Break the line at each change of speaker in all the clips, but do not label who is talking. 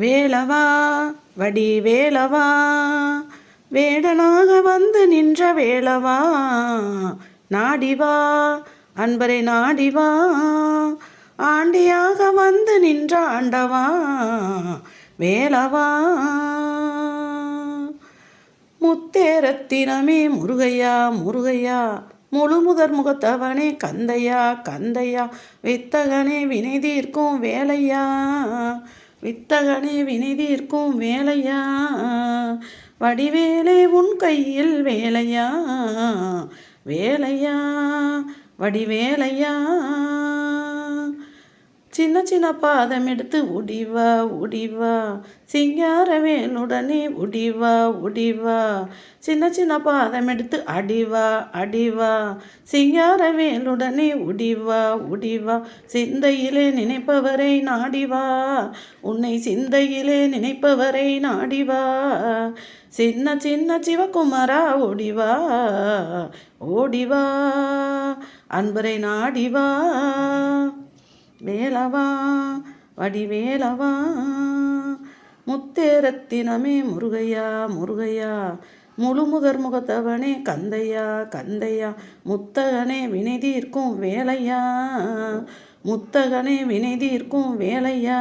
வேலவா வடி வேலவா வேடனாக வந்து நின்ற வேலவா நாடிவா அன்பரை நாடிவா ஆண்டியாக வந்து நின்ற ஆண்டவா வேலவா முத்தேரத்தினமே முருகையா முருகையா முழு முதற் முகத்தவனே கந்தையா கந்தையா வித்தகனே வினை தீர்க்கும் வேலையா. வித்தகனே வினை தீர்க்கும் வேலையா? வடிவேலே உன் கையில் வேலையா? வேலையா? வடிவேலையா? சின்ன சின்ன பாதம் எடுத்து உடிவா உடிவா சிங்கார வேலுடனே உடிவா உடிவா சின்ன சின்ன பாதம் எடுத்து அடிவா அடிவா சிங்கார வேலுடனே உடிவா உடிவா சிந்தையிலே நினைப்பவரை நாடிவா உன்னை சிந்தையிலே நினைப்பவரை நாடிவா சின்ன சின்ன சிவகுமாரா ஓடிவா ஓடிவா அன்பரை நாடிவா வேலவா வடிவேலவா? முத்தேரத்தினமே முருகையா முருகையா? முழுமுதற் முகத்தவனே கந்தையா கந்தையா? முத்தகனே வினை தீர்க்கும் வேலையா? முத்தகனே வினை தீர்க்கும் வேலையா?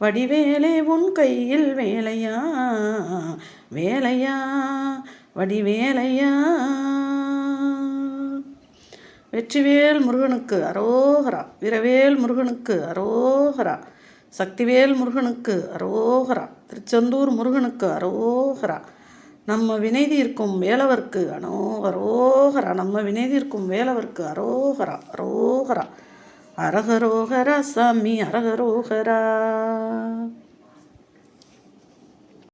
வடிவேலே உன் கையில் வேலையா? வேலையா? வடிவேலையா? வெற்றிவேல் முருகனுக்கு அரோகரா. வீரவேல் முருகனுக்கு அரோகரா. சக்திவேல் முருகனுக்கு அரோகரா. திருச்செந்தூர் முருகனுக்கு அரோகரா. நம்ம வினைதி இருக்கும் வேலவர்க்கு அனோ அரோகரா நம்ம வினைதி இருக்கும் வேலவர்க்கு அரோகரா. அரோகரா. அரகரோகரா சாமி அரகரோகரா.